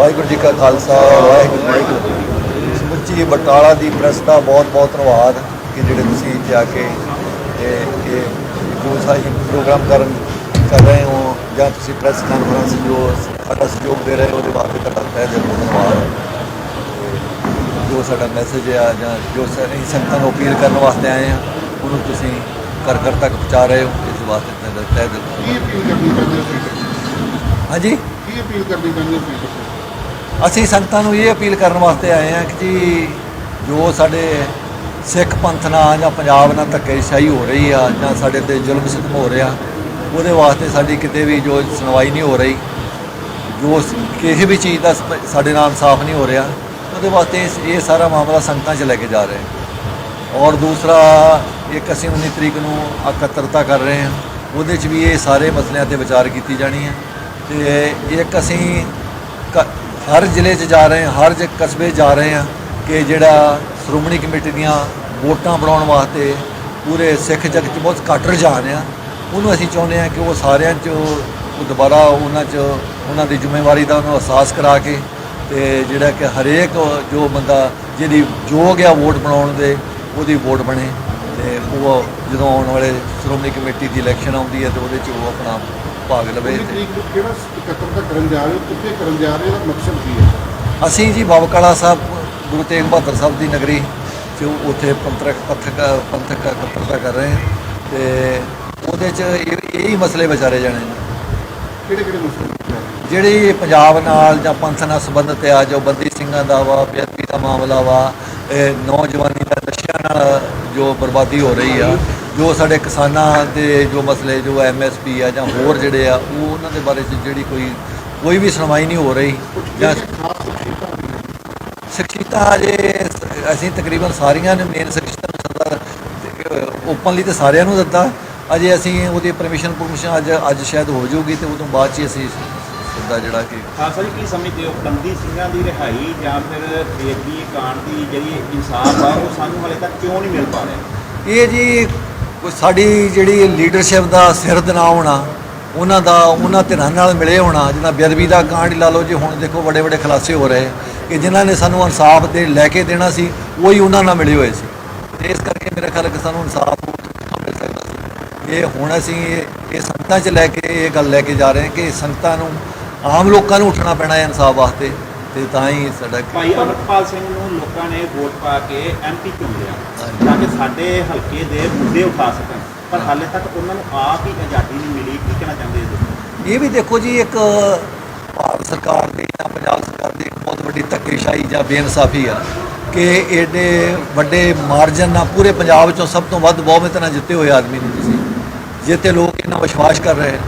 ਵਾਹਿਗੁਰੂ ਜੀ ਕਾ ਖਾਲਸਾ, ਵਾਹਿਗੁਰੂ ਜੀ ਕੀ ਸਮੁੱਚੀ ਬਟਾਲਾ ਦੀ ਪ੍ਰੈਸ ਦਾ ਬਹੁਤ ਬਹੁਤ ਧੰਨਵਾਦ ਕਿ ਜਿਹੜੇ ਤੁਸੀਂ ਇੱਥੇ ਆ ਕੇ ਤੇ ਇਹ ਜੋ ਸਾਈ ਪ੍ਰੋਗਰਾਮ ਕਰਨ ਕਰ ਰਹੇ ਹੋ ਜਾਂ ਤੁਸੀਂ ਪ੍ਰੈਸ ਕਾਨਫਰੰਸ ਜੋ ਸਾਡਾ ਸਹਿਯੋਗ ਦੇ ਰਹੇ ਹੋ, ਉਹਦੇ ਵਾਸਤੇ ਤੁਹਾਡਾ ਤਹਿ ਦਿਲ ਤੋਂ ਧੰਨਵਾਦ ਜੋ ਸਾਡਾ ਮੈਸੇਜ ਆ ਜਾਂ ਜੋ ਸਾਡੀ ਸੰਗਤਾਂ ਨੂੰ ਅਪੀਲ ਕਰਨ ਵਾਸਤੇ ਆਏ ਆ ਉਹਨੂੰ ਤੁਸੀਂ ਘਰ ਘਰ ਤੱਕ ਪਹੁੰਚਾ ਰਹੇ ਹੋ, ਇਸ ਵਾਸਤੇ ਤੁਹਾਡਾ ਤਹਿ ਦਿਲ ਤੋਂ ਕੀ ਅਪੀਲ ਕਰਨੀ ਚਾਹੁੰਦੇ ਹੋ। ਹਾਂਜੀ? ਕੀ ਅਪੀਲ ਕਰਨੀ ਚਾਹੁੰਦੇ ਹੋ ਅਸੀਂ ਸੰਗਤਾਂ ਨੂੰ ਇਹ ਅਪੀਲ ਕਰਨ ਵਾਸਤੇ ਆਏ ਹਾਂ ਕਿ ਜੀ ਜੋ ਸਾਡੇ ਸਿੱਖ ਪੰਥ ਨਾਲ ਜਾਂ ਪੰਜਾਬ ਨਾਲ ਧੱਕੇਸ਼ਾਹੀ ਹੋ ਰਹੀ ਆ ਜਾਂ ਸਾਡੇ ਤੇ ਜ਼ੁਲਮ ਸਿਤਮ ਹੋ ਰਿਹਾ, ਉਹਦੇ ਵਾਸਤੇ ਸਾਡੀ ਕਿਤੇ ਵੀ ਜੋ ਸੁਣਵਾਈ ਨਹੀਂ ਹੋ ਰਹੀ, ਜੋ ਕਿਸੇ ਵੀ ਚੀਜ਼ ਦਾ ਸ- ਸਾਡੇ ਨਾਲ ਇਨਸਾਫ ਨਹੀਂ ਹੋ ਰਿਹਾ, ਉਹਦੇ ਵਾਸਤੇ ਇਹ ਸਾਰਾ ਮਾਮਲਾ ਸੰਗਤਾਂ 'ਚ ਲੈ ਕੇ ਜਾ ਰਹੇ ਹਾਂ। ਔਰ ਦੂਸਰਾ, ਇੱਕ ਅਸੀਂ 19 ਤਰੀਕ ਨੂੰ ਇਕੱਤਰਤਾ ਕਰ ਰਹੇ ਹਾਂ, ਉਹਦੇ 'ਚ ਵੀ ਇਹ ਸਾਰੇ ਮਸਲਿਆਂ ਤੇ ਵਿਚਾਰ ਕੀਤੀ ਜਾਣੀ ਹੈ ਤੇ ਇੱਕ ਅਸੀਂ ਕ- ਹਰ ਜ਼ਿਲ੍ਹੇ 'ਚ ਜਾ ਰਹੇ ਹਾਂ, ਹਰ ਜ ਕਸਬੇ 'ਚ ਜਾ ਰਹੇ ਹਾਂ ਕਿ ਜਿਹੜਾ ਸ਼੍ਰੋਮਣੀ ਕਮੇਟੀ ਦੀਆਂ ਵੋਟਾਂ ਬਣਾਉਣ ਵਾਸਤੇ ਪੂਰੇ ਸਿੱਖ ਜਗਤ 'ਚ ਬਹੁਤ ਘੱਟ ਰੁਝਾਨ ਆ। ਉਹਨੂੰ ਅਸੀਂ ਚਾਹੁੰਦੇ ਹਾਂ ਕਿ ਉਹ ਸਾਰਿਆਂ 'ਚ ਉਹ ਦੁਬਾਰਾ ਉਹਨਾਂ 'ਚ ਉਹਨਾਂ ਦੀ ਜ਼ਿੰਮੇਵਾਰੀ ਦਾ ਉਹਨੂੰ ਅਹਿਸਾਸ ਕਰਾ ਕੇ ਤੇ ਜਿਹੜਾ ਕਿ ਹਰੇਕ ਜੋ ਬੰਦਾ ਜਿਹਦੀ ਯੋਗ ਆ ਵੋਟ ਬਣਾਉਣ ਦੇ, ਉਹਦੀ ਵੋਟ ਬਣੇ ਤੇ ਉਹ ਜਦੋਂ ਆਉਣ ਵਾਲੇ ਸ਼੍ਰੋਮਣੀ ਕਮੇਟੀ ਦੀ ਇਲੈਕਸ਼ਨ ਆਉਂਦੀ ਹੈ ਤੇ ਉਹਦੇ 'ਚ ਉਹ ਆਪਣਾ ਭਾਗ ਲਵੇ ਤੇ ਤਰੀਕ ਨੂੰ ਕਿਹੜਾ ਇਕੱਤਰਤਾ ਕਰਨ ਜਾ ਰਹੇ ਹੋ? ਕਿੱਥੇ ਕਰਨ ਜਾ ਰਹੇ ਹੋ? ਮਕਸਦ ਕੀ ਹੈ? ਅਸੀਂ ਜੀ ਬਾਬਾ ਕਾਲਾ ਸਾਹਿਬ ਗੁਰੂ ਤੇਗ ਬਹਾਦਰ ਸਾਹਿਬ ਦੀ ਨਗਰੀ ਜੋ ਉੱਥੇ ਪੰਥਕ ਪਥਕ ਪੰਥਕ ਇਕੱਤਰਤਾ ਕਰ ਰਹੇ ਹਾਂ। ਤੇ ਉਹਦੇ 'ਚ ਇਹ ਇਹੀ ਮਸਲੇ ਵਿਚਾਰੇ ਜਾਣੇ ਨੇ। ਕਿਹੜੇ ਕਿਹੜੇ ਮਸਲੇ? ਜਿਹੜੀ ਪੰਜਾਬ ਨਾਲ ਜਾਂ ਪੰਥ ਨਾਲ ਸੰਬੰਧਿਤ ਆ ਜੋ ਬੰਦੀ ਸਿੰਘਾਂ ਦਾ ਵਾ ਬੇਅਦਬੀ ਦਾ ਮਾਮਲਾ ਵਾ ਇਹ ਨੌਜਵਾਨੀ ਦਾ ਨਸ਼ਿਆਂ ਨਾਲ ਜੋ ਬਰਬਾਦੀ ਹੋ ਰਹੀ ਆ ਜੋ ਸਾਡੇ ਕਿਸਾਨਾਂ ਦੇ ਜੋ ਮਸਲੇ ਜੋ ਐਮਐਸਪੀ ਆ ਜਾਂ ਹੋਰ ਜਿਹੜੇ ਆ ਉਹ ਉਹਨਾਂ ਦੇ ਬਾਰੇ 'ਚ ਜਿਹੜੀ ਕੋਈ ਕੋਈ ਵੀ ਸੁਣਵਾਈ ਨਹੀਂ ਹੋ ਰਹੀ ਜਾਂ ਖਾਸ? ਸ਼ਖਸੀਅਤਾਂ ਜੇ ਅਸੀਂ ਤਕਰੀਬਨ ਸਾਰੀਆਂ ਨੇ ਮੇਨ ਸ਼ਖਸੀਅਤਾਂ ਨੂੰ ਸੱਦਾ ਓਪਨਲੀ ਤੇ ਸਾਰਿਆਂ ਨੂੰ ਦਿੱਤਾ ਅਜੇ ਅਸੀਂ ਉਹਦੀ ਪਰਮਿਸ਼ਨ ਪਰਮਿਸ਼ਨ ਅੱਜ ਅੱਜ ਸ਼ਾਇਦ ਹੋ ਜਾਊਗੀ ਤੇ ਉਦੋਂ ਬਾਅਦ 'ਚ ਅਸੀਂ ਸੱਦਾ ਜਿਹੜਾ ਕਿ ਖਾਲਸਾ ਜੀ ਕੀ ਸਮਝਦੇ ਹੋ ਬੰਦੀ ਸਿੰਘਾਂ ਦੀ ਰਿਹਾਈ ਜਾਂ ਫਿਰ ਬੇਦੀ ਕਾਂਡ ਦੀ ਜਿਹੜੀ ਇਨਸਾਫ ਆ ਉਹ ਸਾਨੂੰ ਹਾਲੇ ਤੱਕ ਕਿਉਂ ਨਹੀਂ ਮਿਲ ਪਾ ਰਿਹਾ ਇਹ ਜੀ ਕੋਈ ਸਾਡੀ ਜਿਹੜੀ ਲੀਡਰਸ਼ਿਪ ਦਾ ਸਿਰ ਨਾ ਹੋਣਾ, ਉਹਨਾਂ ਦਾ, ਉਹਨਾਂ ਧਿਰਾਂ ਨਾਲ ਮਿਲੇ ਹੋਣਾ, ਜਿੱਦਾਂ ਬੇਅਦਬੀ ਦਾ ਕਾਂਡ ਲਾ ਲਓ, ਜੀ ਹੁਣ ਦੇਖੋ ਵੱਡੇ ਵੱਡੇ ਖੁਲਾਸੇ ਹੋ ਰਹੇ, ਕਿ ਜਿਨ੍ਹਾਂ ਨੇ ਸਾਨੂੰ ਇਨਸਾਫ ਦੇ, ਲੈ ਕੇ ਦੇਣਾ ਸੀ, ਉਹੀ ਉਹਨਾਂ ਨਾਲ ਮਿਲੇ ਹੋਏ ਸੀ। ਤੇ ਇਸ ਕਰਕੇ ਮੇਰੇ ਖਿਆਲ ਕਿ ਸਾਨੂੰ ਇਨਸਾਫ ਮਿਲ ਸਕਦਾ ਸੀ। ਇਹ ਹੁਣ ਅਸੀਂ ਇਹ ਸੰਗਤਾਂ 'ਚ ਲੈ ਕੇ, ਇਹ ਗੱਲ ਲੈ ਕੇ ਜਾ ਰਹੇ ਹਾਂ ਕਿ ਸੰਗਤਾਂ ਨੂੰ, ਆਮ ਲੋਕਾਂ ਨੂੰ ਉੱਠਣਾ ਪੈਣਾ ਹੈ ਇਨਸਾਫ ਵਾਸਤੇ। ਤੇ ਤਾਂ ਹੀ ਸਾਡਾ ਭਾਈ ਅਮਰਪਾਲ ਸਿੰਘ ਨੂੰ ਲੋਕਾਂ ਨੇ ਵੋਟ ਪਾ ਕੇ ਐਮਪੀ ਚੁਣ ਲਿਆ ਹਾਂਜੀ। ਤਾਂ ਕਿ ਸਾਡੇ ਹਲਕੇ ਦੇ ਮੁੱਦੇ ਉਠਾ ਸਕਣ। ਪਰ ਹਾਲੇ ਤੱਕ ਉਹਨਾਂ ਨੂੰ ਆਪ ਹੀ ਆਜ਼ਾਦੀ ਨਹੀਂ ਮਿਲੀ ਕੀ ਕਹਿਣਾ ਚਾਹੁੰਦੇ ਹੋ ਇਹ ਵੀ ਦੇਖੋ ਜੀ ਇੱਕ ਭਾਰਤ ਸਰਕਾਰ ਦੀ ਜਾਂ ਪੰਜਾਬ ਸਰਕਾਰ ਦੀ ਬਹੁਤ ਵੱਡੀ ਧੱਕੇਸ਼ਾਹੀ ਜਾਂ ਬੇਇਨਸਾਫੀ ਆ ਕਿ ਏਡੇ ਵੱਡੇ ਮਾਰਜਨ ਨਾਲ ਪੂਰੇ ਪੰਜਾਬ ਚੋਂ ਸਭ ਤੋਂ ਵੱਧ ਬਹੁਮਤ ਨਾਲ ਜਿੱਤੇ ਹੋਏ ਆਦਮੀ ਨੂੰ ਤੁਸੀਂ। ਜਿੱਤੇ ਲੋਕ ਇਹਨਾਂ ਵਿਸ਼ਵਾਸ ਕਰ ਰਹੇ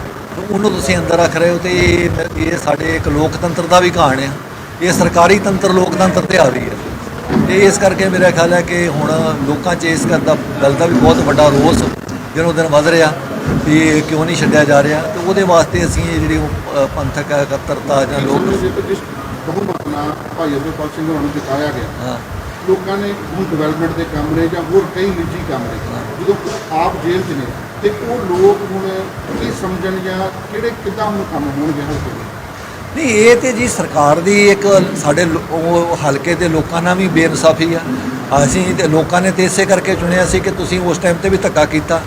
ਉਹਨੂੰ ਤੁਸੀਂ ਅੰਦਰ ਰੱਖ ਰਹੇ ਹੋ ਤੇ ਇਹ ਇਹ ਸਾਡੇ ਇੱਕ ਲੋਕਤੰਤਰ ਦਾ ਵੀ ਕਹਾਣ ਆ। ਇਹ ਸਰਕਾਰੀ ਤੰਤਰ ਲੋਕਤੰਤਰ ਤੇ ਆ ਰਹੀ ਹੈ। ਤੇ ਇਸ ਕਰਕੇ ਮੇਰਾ ਖਿਆਲ ਹੈ ਕਿ ਹੁਣ ਲੋਕਾਂ 'ਚ ਇਸ ਗੱਲ ਦਾ ਗੱਲ ਦਾ ਵੀ ਬਹੁਤ ਵੱਡਾ ਰੋਸ ਦਿਨੋਂ ਦਿਨ ਵੱਧ ਰਿਹਾ ਵੀ ਇਹ ਕਿਉਂ ਨਹੀਂ ਛੱਡਿਆ ਜਾ ਰਿਹਾ। ਤੇ ਉਹਦੇ ਵਾਸਤੇ ਅਸੀਂ ਇਹ ਜਿਹੜੀ ਪੰਥਕ ਇਕੱਤਰਤਾ ਜਾਂ ਲੋਕ ਨਾਲ ਭਾਈ ਅਮਰਪਾਲ ਸਿੰਘ ਨੂੰ ਜਿਤਾਇਆ ਗਿਆ। ਹਾਂ। ਲੋਕਾਂ ਨੇ ਹੁਣ ਡਿਵੈਲਪਮੈਂਟ ਦੇ ਕੰਮ ਨੇ ਜਾਂ ਹੋਰ ਕਈ ਨਿੱਜੀ ਕੰਮ ਨੇ। ਜਦੋਂ ਆਪ ਜੇਲ੍ਹ 'ਚ ਨੇ ਤੇ ਉਹ ਲੋਕ ਹੁਣ ਕੀ ਸਮਝਣ ਜਾਂ ਕਿਹੜੇ ਕਿੱਦਾਂ ਹੁਣ ਕੰਮ ਹੋਣਗੇ ਨਹੀਂ, ਇਹ ਤੇ ਜੀ ਸਰਕਾਰ ਦੀ ਇੱਕ ਸਾਡੇ ਲੋ- ਉਹ ਹਲਕੇ ਦੇ ਲੋਕਾਂ ਨਾਲ ਵੀ ਬੇਇਨਸਾਫੀ ਆ। ਅਸੀਂ ਤੇ ਲੋਕਾਂ ਨੇ ਤੇ ਇਸੇ ਕਰਕੇ ਚੁਣਿਆ ਸੀ ਕਿ ਤੁਸੀਂ ਉਸ ਟਾਈਮ ਤੇ ਵੀ ਧੱਕਾ ਕੀਤਾ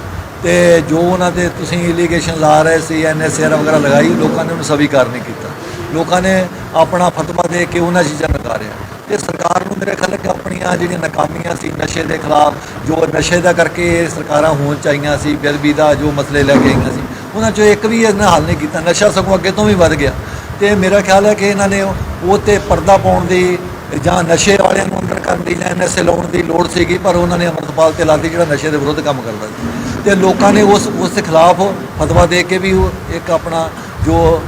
ਤੇ ਜੋ ਉਹਨਾਂ ਦੇ ਤੁਸੀਂ ਇਲੀਗੇਸ਼ਨ ਲਾ ਰਹੇ ਸੀ ਐਨਐਸਆਰ ਵਗੈਰਾ ਲਗਾਈ, ਲੋਕਾਂ ਨੇ ਉਹਨੂੰ ਸਵੀਕਾਰ ਨਹੀਂ ਕੀਤਾ। ਲੋਕਾਂ ਨੇ ਆਪਣਾ ਫਤਵਾ ਦੇ ਕੇ ਉਹਨਾਂ ਚੀਜ਼ਾਂ ਨਕਾਰਿਆ ਤੇ ਸਰਕਾਰ ਨੂੰ ਮੇਰੇ ਖਿਆਲ ਹੈ ਕਿ ਆਪਣੀਆਂ ਜਿਹੜੀਆਂ ਨਾਕਾਮੀਆਂ ਸੀ ਨਸ਼ੇ ਦੇ ਖਿਲਾਫ, ਜੋ ਨਸ਼ੇ ਦਾ ਕਰਕੇ ਇਹ ਸਰਕਾਰਾਂ ਹੋਣ ਚਾਹੀਆਂ ਸੀ, ਬੇਅਦਬੀ ਦਾ ਜੋ ਮਸਲੇ ਲੈ ਕੇ ਆਈਆਂ ਸੀ, ਉਹਨਾਂ ਚੋਂ ਇੱਕ ਵੀ ਇਹਨਾਂ ਹੱਲ ਨਹੀਂ ਕੀਤਾ। ਨਸ਼ਾ ਸਗੋਂ ਅੱਗੇ ਤੋਂ ਵੀ ਵੱਧ ਗਿਆ। ਤੇ ਮੇਰਾ ਖਿਆਲ ਹੈ ਕਿ ਇਹਨਾਂ ਨੇ ਉਹ ਤੇ ਪਰਦਾ ਪਾਉਣ ਦੀ ਜਾਂ ਨਸ਼ੇ ਵਾਲਿਆਂ ਨੂੰ ਅੰਦਰ ਕਰਨ ਦੀ ਜਾਂ ਐਨਐਸਏ ਲਾਉਣ ਦੀ ਲੋੜ ਸੀਗੀ, ਪਰ ਉਹਨਾਂ ਨੇ ਅਮਰਤਪਾਲ ਤੇ ਲਾਤੀ ਜਿਹੜਾ ਨਸ਼ੇ ਦੇ ਵਿਰੁੱਧ ਕੰਮ ਕਰਦਾ ਸੀ। ਤੇ ਲੋਕਾਂ ਨੇ ਉਸ ਉਸ ਦੇ ਖਿਲਾਫ ਫਤਵਾ ਦੇ ਕੇ ਵੀ ਉਹ ਇੱਕ ਆਪਣਾ ਜੋ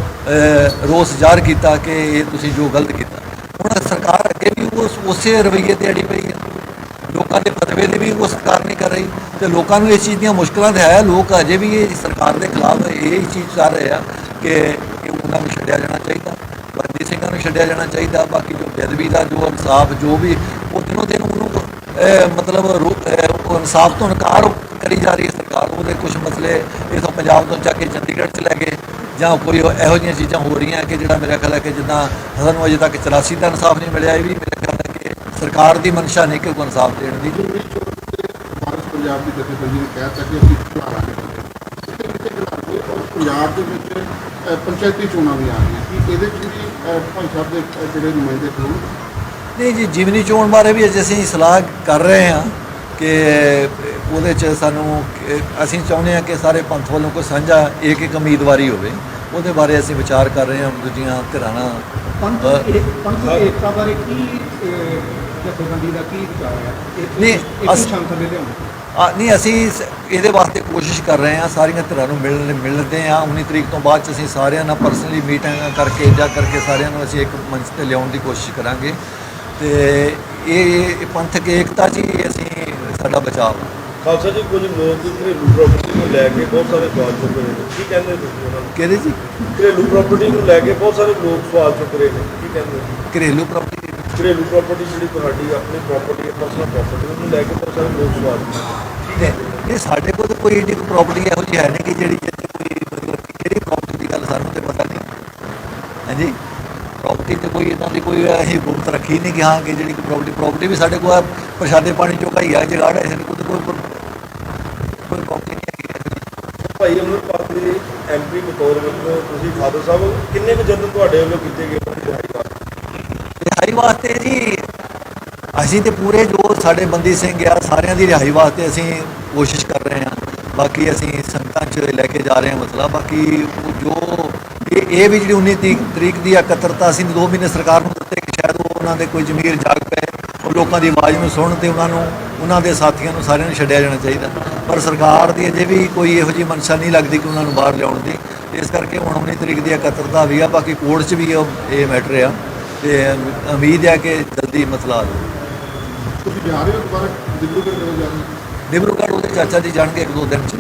ਰੋਸ ਜ਼ਾਹਰ ਕੀਤਾ ਕਿ ਇਹ ਤੁਸੀਂ ਜੋ ਗਲਤ ਕੀਤਾ। ਹੁਣ ਸਰਕਾਰ ਅੱਗੇ ਵੀ ਉਸ, ਉਸੇ ਰਵੱਈਏ ਤੇ ਅੜੀ ਪਈ ਹੈ ਲੋਕਾਂ ਦੇ ਫਤਵੇ ਦੀ ਵੀ ਉਹ ਸਰਕਾਰ ਨਹੀਂ ਕਰ ਰਹੀ। ਤੇ ਲੋਕਾਂ ਨੂੰ ਇਸ ਚੀਜ਼ ਦੀਆਂ ਮੁਸ਼ਕਲਾਂ ਤੇ ਹੈ, ਲੋਕ ਅਜੇ ਵੀ ਇਹ ਸਰਕਾਰ ਦੇ ਖਿਲਾਫ ਇਹ ਚੀਜ਼ ਕਰ ਰਹੇ ਆ ਕਿ ਸਿੰਘਾਂ ਨੂੰ ਛੱਡਿਆ ਜਾਣਾ ਚਾਹੀਦਾ ਬੰਦੀ ਸਿੰਘਾਂ ਨੂੰ ਛੱਡਿਆ ਜਾਣਾ ਚਾਹੀਦਾ, ਬਾਕੀ ਜੋ ਬੇਅਦਬੀ ਦਾ ਜੋ ਇਨਸਾਫ, ਜੋ ਵੀ ਉਹ ਦਿਨੋਂ ਦਿਨ ਉਹਨੂੰ ਮਤਲਬ ਰੋ- ਉਹ ਇਨਸਾਫ ਤੋਂ ਇਨਕਾਰ ਕਰੀ ਜਾ ਰਹੀ ਹੈ ਸਰਕਾਰ, ਉਹਦੇ ਕੁਝ ਮਸਲੇ ਇਥੋਂ ਪੰਜਾਬ ਤੋਂ ਚੱਕ ਕੇ ਚੰਡੀਗੜ੍ਹ ਚ ਲੈ ਗਏ ਜਾਂ ਕੋਈ ਇਹੋ ਜਿਹੀਆਂ ਚੀਜ਼ਾਂ ਹੋ ਰਹੀਆਂ ਕਿ ਜਿਹੜਾ ਮੇਰਾ ਖਿਆਲ ਹੈ ਕਿ ਜਿੱਦਾਂ ਸਾਨੂੰ ਅਜੇ ਤੱਕ 84 ਦਾ ਇਨਸਾਫ ਨਹੀਂ ਮਿਲਿਆ, ਇਹ ਵੀ ਮੇਰਾ ਖਿਆਲ ਹੈ ਕਿ ਸਰਕਾਰ ਦੀ ਮਨਸ਼ਾ ਨਹੀਂ ਕਿ ਕੋਈ ਇਨਸਾਫ ਦੇਣ ਦੀ। ਪੰਜਾਬ ਦੀ ਜਥੇਬੰਦੀ ਨੇ ਕਹਿ ਤਾ ਅਸੀਂ ਖਿਲਾਰਾਂਗੇ ਪੰਜਾਬ ਦੇ ਵਿੱਚ ਪੰਚਾਇਤੀ ਚੋਣਾਂ ਵੀ ਆ ਰਹੀਆਂ। ਕਿ ਇਹਦੇ 'ਚ ਵੀ ਭਾਈ ਸਾਹਿਬ ਦੇ ਜਿਹੜੇ ਨੁਮਾਇੰਦੇ ਖਲੋਣ ਨਹੀਂ ਜੀ ਜਿਮਨੀ ਚੋਣ ਬਾਰੇ ਵੀ ਅਜੇ ਅਸੀਂ ਸਲਾਹ ਕਰ ਰਹੇ ਹਾਂ ਕਿ ਉਹਦੇ 'ਚ ਸਾਨੂੰ ਅਸੀਂ ਚਾਹੁੰਦੇ ਹਾਂ ਕਿ ਸਾਰੇ ਪੰਥ ਵੱਲੋਂ ਕੋਈ ਸਾਂਝਾ ਇੱਕ ਇੱਕ ਉਮੀਦਵਾਰੀ ਹੋਵੇ। ਉਹਦੇ ਬਾਰੇ ਅਸੀਂ ਵਿਚਾਰ ਕਰ ਰਹੇ ਹਾਂ ਦੂਜੀਆਂ ਨਾਲ ਪੰਥ ਪੰਥ ਏਕਤਾ ਬਾਰੇ ਕੀ ਜਥੇਬੰਦੀ ਦਾ ਕੀ ਵਿਚਾਰ ਹੈ? ਨਹੀਂ, ਅਸ- ਸ਼ਾਂਤ ਦੇ ਲਿਆਉਣ ਨਹੀਂ ਅਸੀਂ ਇਹਦੇ ਵਾਸਤੇ ਕੋਸ਼ਿਸ਼ ਕਰ ਰਹੇ ਹਾਂ ਸਾਰੀਆਂ ਧਿਰਾਂ ਨੂੰ ਮਿਲਣ ਮਿਲਦੇ ਹਾਂ। 19 ਤਰੀਕ ਤੋਂ ਬਾਅਦ ਚ ਅਸੀਂ ਸਾਰਿਆਂ ਨਾਲ ਪਰਸਨਲੀ ਮੀਟਿੰਗਾਂ ਕਰਕੇ ਜਾ ਕਰਕੇ ਸਾਰਿਆਂ ਨੂੰ ਅਸੀਂ ਇੱਕ ਮੰਚ ਤੇ ਲਿਆਉਣ ਦੀ ਕੋਸ਼ਿਸ਼ ਕਰਾਂਗੇ। ਤੇ ਇਹ ਪੰਥਕ ਏਕਤਾ ਹੀ ਅਸੀਂ ਸਾਡਾ ਬਚਾਅ। ਖਾਲਸਾ ਜੀ ਕੁਝ ਲੋਕ ਘਰੇਲੂ ਪ੍ਰਾਪਰਟੀ ਨੂੰ ਲੈ ਕੇ ਬਹੁਤ ਸਾਰੇ ਸਵਾਲ ਚੁੱਕ ਰਹੇ ਨੇ। ਕੀ ਕਹਿੰਦੇ ਤੁਸੀਂ ਉਹਨਾਂ ਨੂੰ? ਕਿਹਦੇ ਜੀ? ਘਰੇਲੂ ਪ੍ਰਾਪਰਟੀ ਨੂੰ ਲੈ ਕੇ ਬਹੁਤ ਸਾਰੇ ਲੋਕ ਸਵਾਲ ਚੁੱਕ ਰਹੇ ਨੇ। ਕੀ ਕਹਿੰਦੇ ਘਰੇਲੂ ਪ੍ਰਾਪਰਟੀ ਘਰੇਲੂ ਪ੍ਰਾਪਰਟੀ ਜਿਹੜੀ ਤੁਹਾਡੀ ਆਪਣੀ ਪ੍ਰਾਪਰਟੀ ਹੈ ਪਰਸਨਲ ਪ੍ਰਾਪਰਟੀ ਉਹਨੂੰ ਲੈ ਕੇ ਬਹੁਤ ਸਾਰੇ ਲੋਕ ਸਵਾਲ ਰਹੇ ਨੇ। ਇਹ ਸਾਡੇ ਕੋਲ ਕੋਈ ਏਡੀ ਪ੍ਰਾਪਰਟੀ ਇਹੋ ਜਿਹੀ ਹੈ ਨਹੀਂ ਕਿ ਜਿਹੜੀ ਜਿਹਦੇ ਕੋਈ ਮਤਲਬ ਕਿਹੜੀ ਪ੍ਰਾਪਰਟੀ ਦੀ ਗੱਲ ਸਾਨੂੰ ਤੇ ਪਤਾ ਨਹੀਂ। ਹਾਂਜੀ? ਪ੍ਰਾਪਰਟੀ ਤੇ ਕੋਈ ਇਦਾਂ ਦੀ ਕੋਈ ਅਸੀਂ ਗੁਪਤ ਰੱਖੀ ਨਹੀਂ ਕਿ ਹਾਂ ਕਿ ਜਿਹੜੀ ਪ੍ਰਾਪਰਟੀ ਪ੍ਰਾਪਰਟੀ ਵੀ ਸਾਡੇ ਕੋਲ ਪ੍ਰਸ਼ਾਦੇ ਪਾਣੀ ਚੋਂ ਹੀ ਆ ਜਗਾੜ ਹੈ ਕੋਈ ਕੋਈ ਪ੍ਰਾਪਰਟੀ ਨਹੀਂ ਹੈਗੀ। ਭਾਈ ਅਮਰਪਾਲ ਦੇ ਐਮਪੀ ਬਤੌਰ ਵਿੱਚ ਤੁਸੀਂ ਫਾਦਰ ਸਾਹਿਬ ਕਿੰਨੇ ਕੁ ਜਨਮ ਤੁਹਾਡੇ ਵੱਲੋਂ ਕੀਤੇ ਗਏ? ਰਿਹਾਈ ਵਾਸਤੇ ਰਿਹਾਈ ਵਾਸਤੇ ਜੀ ਅਸੀਂ ਤੇ ਪੂਰੇ ਜੋ ਸਾਡੇ ਬੰਦੀ ਸਿੰਘ ਆ, ਸਾਰਿਆਂ ਦੀ ਰਿਹਾਈ ਵਾਸਤੇ ਅਸੀਂ ਕੋਸ਼ਿਸ਼ ਕਰ ਰਹੇ ਹਾਂ। ਬਾਕੀ ਅਸੀਂ ਸੰਗਤਾਂ 'ਚ ਲੈ ਕੇ ਜਾ ਰਹੇ ਹਾਂ ਮਸਲਾ। ਬਾਕੀ ਜੋ ਇਹ ਵੀ ਜਿਹੜੀ 19 ਤਰੀਕ- ਤਰੀਕ ਦੀ ਇਕੱਤਰਤਾ ਅਸੀਂ 2 ਮਹੀਨੇ ਸਰਕਾਰ ਨੂੰ ਦਿੱਤੇ ਕਿ ਸ਼ਾਇਦ ਉਹ ਉਹਨਾਂ ਦੇ ਕੋਈ ਜ਼ਮੀਰ ਜਾਗ ਪਏ, ਉਹ ਲੋਕਾਂ ਦੀ ਆਵਾਜ਼ ਨੂੰ ਸੁਣਨ ਤੇ ਉਹਨਾਂ ਨੂੰ, ਉਹਨਾਂ ਦੇ ਸਾਥੀਆਂ ਨੂੰ ਸਾਰਿਆਂ ਨੂੰ ਛੱਡਿਆ ਜਾਣਾ ਚਾਹੀਦਾ। ਪਰ ਸਰਕਾਰ ਦੀ ਅਜੇ ਵੀ ਕੋਈ ਇਹੋ ਜਿਹੀ ਮਨਸ਼ਾ ਨਹੀਂ ਲੱਗਦੀ ਕਿ ਉਹਨਾਂ ਨੂੰ ਬਾਹਰ ਲਿਆਉਣ ਦੀ। ਇਸ ਕਰਕੇ ਹੁਣ 19 ਤਰੀਕ ਦੀ ਇਕੱਤਰਤਾ ਵੀ ਆ, ਬਾਕੀ ਕੋਰਟ 'ਚ ਵੀ ਉਹ- ਇਹ ਮੈਟਰ ਆ। ਤੇ ਉਮੀਦ ਹੈ ਕਿ ਜਲਦੀ ਮਸਲਾ ਆ ਜਾਵੇ ਤੁਸੀਂ ਜਾ ਰਹੇ ਹੋ ਦੁਬਾਰਾ ਦਿੱਬਰੂਗੜ੍ਹ ਕਦੋਂ ਜਾ ਰਹੇ ਹੋ ਡਿਬਰੂਗੜ੍ਹ ਉਹਦੇ ਚਾਚਾ ਜੀ ਜਾਣਗੇ ਇੱਕ ਦੋ ਦਿਨ ਚ।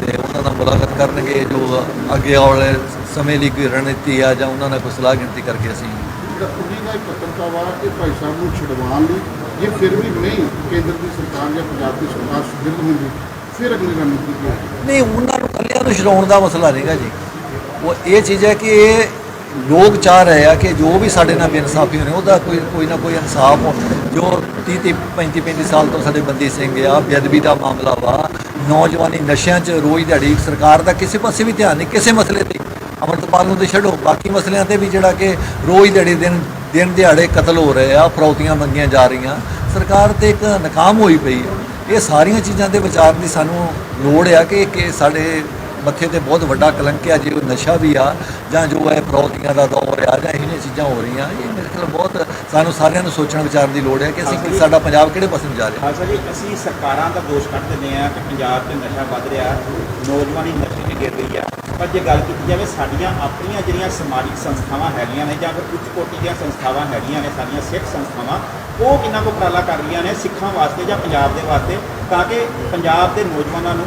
ਤੇ ਉਹਨਾਂ ਨਾਲ ਮੁਲਾਕਾਤ ਕਰਨਗੇ ਜੋ ਅੱਗੇ ਆਉਣ ਵਾਲੇ ਸਮੇਂ ਲਈ ਕੋਈ ਰਣਨੀਤੀ ਆ ਜਾਂ ਉਹਨਾਂ ਨਾਲ ਕੋਈ ਸਲਾਹ ਗਿਣਤੀ ਕਰਕੇ ਅਸੀਂ ਜਿਹੜਾ ਦਾ ਇਕੱਤਰਤਾ ਵਾ ਇਹ ਭਾਈ ਸਾਹਿਬ ਨੂੰ ਛਡਵਾਉਣ ਲਈ ਜੇ ਫਿਰ ਵੀ ਨਹੀਂ ਕੇਂਦਰ ਦੀ ਸਰਕਾਰ ਜਾਂ ਪੰਜਾਬ ਦੀ ਸਰਕਾਰ ਸੁਦ੍ਰਿੜ ਹੁੰਦੀ ਫਿਰ ਅਗਲੀ ਰਣਨੀਤੀ ਕੀ ਹੋਵੇਗੀ ਨਹੀਂ ਉਹਨਾਂ ਨੂੰ ਕੱਲਿਆਂ ਨੂੰ ਛਡਾਉਣ ਦਾ ਮਸਲਾ ਨਹੀਂਗਾ ਜੀ। ਉਹ ਇਹ ਚੀਜ਼ ਹੈ ਕਿ ਇਹ ਲੋਕ ਚਾਹ ਰਹੇ ਆ ਕਿ ਜੋ ਵੀ ਸਾਡੇ ਨਾਲ ਬੇਇਨਸਾਫੀ ਹੋ ਰਹੀ ਉਹਦਾ ਕੋਈ ਕੋਈ ਨਾ ਕੋਈ ਇਨਸਾਫ ਹੋ ਜੋ 30 30 35 35 ਸਾਲ ਤੋਂ ਸਾਡੇ ਬੰਦੀ ਸਿੰਘ ਆ, ਬੇਅਦਬੀ ਦਾ ਮਾਮਲਾ ਵਾ, ਨੌਜਵਾਨੀ ਨਸ਼ਿਆਂ 'ਚ ਰੋਜ਼ ਦਿਹਾੜੀ, ਸਰਕਾਰ ਦਾ ਕਿਸੇ ਪਾਸੇ ਵੀ ਧਿਆਨ ਨਹੀਂ, ਕਿਸੇ ਮਸਲੇ ਤੇ। ਅਮਰਤਪਾਲ ਨੂੰ ਤੇ ਛੱਡੋ, ਬਾਕੀ ਮਸਲਿਆਂ ਤੇ ਵੀ ਜਿਹੜਾ ਕਿ ਰੋਜ਼ ਦਿਹਾੜੀ ਦਿਨ ਦਿਨ ਦਿਹਾੜੇ ਕਤਲ ਹੋ ਰਹੇ ਆ, ਫਰੌਤੀਆਂ ਮੰਗੀਆਂ ਜਾ ਰਹੀਆਂ, ਸਰਕਾਰ ਤੇ ਇੱਕ ਨਕਾਮ ਹੋਈ ਪਈ ਹੈ ਇਹ ਸਾਰੀਆਂ ਚੀਜ਼ਾਂ ਦੇ ਵਿਚਾਰ ਦੀ ਸਾਨੂੰ ਲੋੜ ਆ ਕਿ ਕਿ ਸਾਡੇ ਮੱਥੇ ਤੇ ਬਹੁਤ ਵੱਡਾ ਕਲੰਕ ਆ ਜੇ ਉਹ ਨਸ਼ਾ ਵੀ ਆ ਜਾਂ ਜੋ ਹੈ ਫਰੌਤੀਆਂ ਦਾ ਦੌਰ ਆ ਜਾਂ ਇਹ ਜਿਹੀਆਂ ਚੀਜ਼ਾਂ ਹੋ ਰਹੀਆਂ ਇਹ ਮੇਰੇ ਖਿਆਲ ਬਹੁਤ ਸਾਨੂੰ ਸਾਰਿਆਂ ਨੂੰ ਸੋਚਣ ਵਿਚਾਰਨ ਦੀ ਲੋੜ ਹੈ ਕਿ ਅਸੀਂ ਸਾਡਾ ਪੰਜਾਬ ਕਿਹੜੇ ਪਾਸੇ ਨੂੰ ਜਾ ਰਿਹਾ। ਖਾਲਸਾ ਜੀ ਅਸੀਂ ਸਰਕਾਰਾਂ ਦਾ ਦੋਸ਼ ਕੱਢ ਦਿੰਦੇ ਆ ਕਿ ਪੰਜਾਬ 'ਚ ਨਸ਼ਾ ਵੱਧ ਰਿਹਾ ਨੌਜਵਾਨੀ ਨਸ਼ੇ 'ਚ ਗਿਰ ਰਹੀ ਆ। ਪਰ ਜੇ ਗੱਲ ਕੀਤੀ ਜਾਵੇ ਸਾਡੀਆਂ ਆਪਣੀਆਂ ਜਿਹੜੀਆਂ ਸਮਾਜਿਕ ਸੰਸਥਾਵਾਂ ਹੈਗੀਆਂ ਨੇ ਜਾਂ ਫਿਰ ਉੱਚ ਕੋਟੀ ਦੀਆਂ ਸੰਸਥਾਵਾਂ ਹੈਗੀਆਂ ਨੇ ਸਾਡੀਆਂ ਸਿੱਖ ਸੰਸਥਾਵਾਂ ਉਹ ਕਿੰਨਾ ਕੁ ਉਪਰਾਲਾ ਕਰ ਰਹੀਆਂ ਨੇ ਸਿੱਖਾਂ ਵਾਸਤੇ ਜਾਂ ਪੰਜਾਬ ਦੇ ਵਾਸਤੇ ਤਾਂ ਕਿ ਪੰਜਾਬ ਦੇ ਨੌਜਵਾਨਾਂ ਨੂੰ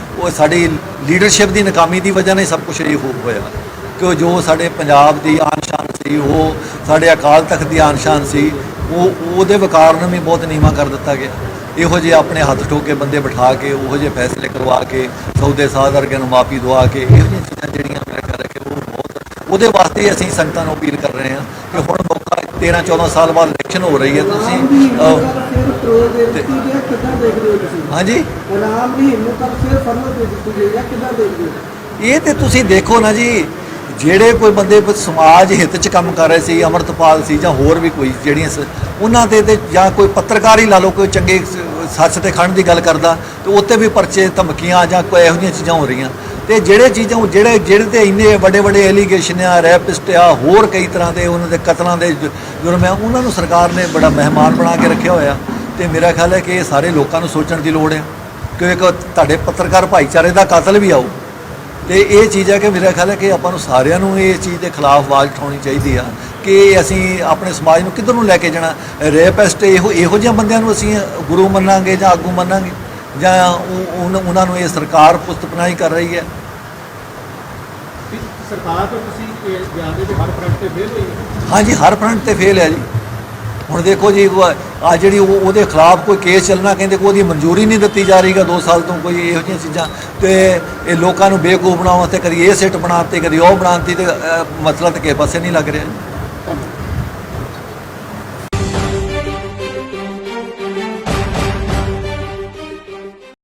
ਉਹ ਸਾਡੀ ਲੀਡਰਸ਼ਿਪ ਦੀ ਨਾਕਾਮੀ ਦੀ ਵਜ੍ਹਾ ਨਾਲ ਸਭ ਕੁਝ ਇਹ ਹੋ ਹੋਇਆ। ਕਿ ਜੋ ਸਾਡੇ ਪੰਜਾਬ ਦੀ ਆਨ ਸ਼ਾਨ ਸੀ, ਉਹ ਸਾਡੇ ਅਕਾਲ ਤਖਤ ਦੀ ਆਨ ਸ਼ਾਨ ਸੀ, ਉਹ, ਉਹਦੇ ਵਕਾਰ ਨੂੰ ਵੀ ਬਹੁਤ ਨੀਵਾਂ ਕਰ ਦਿੱਤਾ ਗਿਆ। ਇਹੋ ਜਿਹੇ ਆਪਣੇ ਹੱਥ ਠੋਕ ਕੇ ਬੰਦੇ ਬਿਠਾ ਕੇ, ਉਹੋ ਜਿਹੇ ਫੈਸਲੇ ਕਰਵਾ ਕੇ, ਸੌਦੇ ਸਾਧ ਵਰਗਿਆਂ ਨੂੰ ਮਾਫੀ ਦਵਾ ਕੇ, ਇਹੋ ਜਿਹੀਆਂ ਚੀਜ਼ਾਂ ਜਿਹੜੀਆਂ ਮੇਰੇ ਖਿਆਲ ਹੈ ਕਿ ਉਹ ਬਹੁਤ ਉਹਦੇ ਵਾਸਤੇ ਅਸੀਂ ਸੰਗਤਾਂ ਨੂੰ ਅਪੀਲ ਕਰ ਰਹੇ ਹਾਂ ਕਿ ਹੁਣ 13 14 ਸਾਲ ਬਾਅਦ ਇਲੈਕਸ਼ਨ ਹੋ ਰਹੀ ਹੈ ਤੁਸੀਂ ਹਾਂਜੀ? ਰਾਮ ਦੀ ਹਿੰਮਤ ਪਰ ਫਿਰ ਫਰਮਤ ਦੇ ਦਿੱਤੀ ਗਈ ਹੈ ਕਿੱਦਾਂ ਦੇਖਦੇ ਹੋ? ਇਹ ਤੇ ਤੁਸੀਂ ਦੇਖੋ ਨਾ ਜੀ ਜਿਹੜੇ ਕੋਈ ਬੰਦੇ ਸਮਾਜ ਹਿੱਤ 'ਚ ਕੰਮ ਕਰ ਰਹੇ ਸੀ ਅਮਰਤਪਾਲ ਸੀ ਜਾਂ ਹੋਰ ਵੀ ਕੋਈ ਜਿਹੜੀਆਂ ਉਹਨਾਂ ਦੇ ਤੇ ਜਾਂ ਕੋਈ ਪੱਤਰਕਾਰ ਹੀ ਲਾ ਲਓ ਕੋਈ ਚੰਗੇ ਸੱਚ ਤੇ ਖੜਨ ਦੀ ਗੱਲ ਕਰਦਾ ਤੇ ਉੱਤੇ ਵੀ ਪਰਚੇ ਧਮਕੀਆਂ ਜਾਂ ਕੋਈ ਇਹੋ ਜਿਹੀਆਂ ਚੀਜ਼ਾਂ ਹੋ ਰਹੀਆਂ। ਤੇ ਜਿਹੜੇ ਚੀਜ਼ਾਂ ਜਿਹੜੇ ਜਿਹੜੇ ਤੇ ਇੰਨੇ ਵੱਡੇ ਵੱਡੇ ਐਲੀਗੇਸ਼ਨ ਆ ਰੈਪਿਸਟ ਆ, ਹੋਰ ਕਈ ਤਰ੍ਹਾਂ ਦੇ ਉਹਨਾਂ ਦੇ ਕਤਲਾਂ ਦੇ ਜੁਰਮ ਆ, ਉਹਨਾਂ ਨੂੰ ਸਰਕਾਰ ਨੇ ਬੜਾ ਮਹਿਮਾਨ ਬਣਾ ਕੇ ਰੱਖਿਆ ਹੋਇਆ। ਤੇ ਮੇਰਾ ਖਿਆਲ ਹੈ ਕਿ ਇਹ ਸਾਰੇ ਲੋਕਾਂ ਨੂੰ ਸੋਚਣ ਦੀ ਲੋੜ ਹੈ ਕਿ ਇੱਕ ਤੁਹਾਡੇ ਪੱਤਰਕਾਰ ਭਾਈਚਾਰੇ ਦਾ ਕਾਤਲ ਵੀ ਆਊ। ਤੇ ਇਹ ਚੀਜ਼ ਹੈ ਕਿ ਮੇਰਾ ਖਿਆਲ ਹੈ ਕਿ ਆਪਾਂ ਨੂੰ ਸਾਰਿਆਂ ਨੂੰ ਇਹ ਚੀਜ਼ ਦੇ ਖਿਲਾਫ ਆਵਾਜ਼ ਉਠਾਉਣੀ ਚਾਹੀਦੀ ਆ ਕਿ ਅਸੀਂ ਆਪਣੇ ਸਮਾਜ ਨੂੰ ਕਿੱਧਰ ਨੂੰ ਲੈ ਕੇ ਜਾਣਾ। ਰੇਪਿਸਟ ਇਹੋ ਇਹੋ ਜਿਹੇ ਬੰਦਿਆਂ ਨੂੰ ਅਸੀਂ ਗੁਰੂ ਮੰਨਾਂਗੇ ਜਾਂ ਆਗੂ ਮੰਨਾਂਗੇ। ਜਾਂ ਉਹ- ਉਹਨਾਂ ਨੂੰ ਇਹ ਸਰਕਾਰ ਪੁਸਤਪਨਾਹੀ ਕਰ ਰਹੀ ਹੈ। ਸਰਕਾਰ ਤੋਂ ਤੁਸੀਂ ਜਾਣਦੇ ਹੋ ਹਰ ਫਰੰਟ ਤੇ ਫੇਲ ਹੋਈ ਹੈ? ਹਾਂਜੀ ਹਰ ਫਰੰਟ ਤੇ ਫੇਲ ਹੈ ਜੀ। ਹੁਣ ਦੇਖੋ ਜੀ ਆ ਜਿਹੜੀ ਉਹ ਉਹਦੇ ਖਿਲਾਫ ਕੋਈ ਕੇਸ ਚੱਲਣਾ ਕਹਿੰਦੇ ਕੋਈ ਉਹਦੀ ਮਨਜ਼ੂਰੀ ਨਹੀਂ ਦਿੱਤੀ ਜਾ ਰਹੀਗਾ 2 ਸਾਲ ਤੋਂ ਕੋਈ ਇਹੋ ਜਿਹੀਆਂ ਚੀਜ਼ਾਂ। ਤੇ ਇਹ ਲੋਕਾਂ ਨੂੰ ਬੇਵਕੂਫ ਬਣਾਉਣ ਵਾਸਤੇ ਕਦੀ ਇਹ ਸਿੱਟ ਬਣਾਤੇ ਕਦੀ ਉਹ ਬਣਾਤੀ ਤੇ ਮਸਲਾ ਤੇ ਕਿਸੇ ਪਾਸੇ ਨਹੀਂ ਲੱਗ ਰਿਹਾ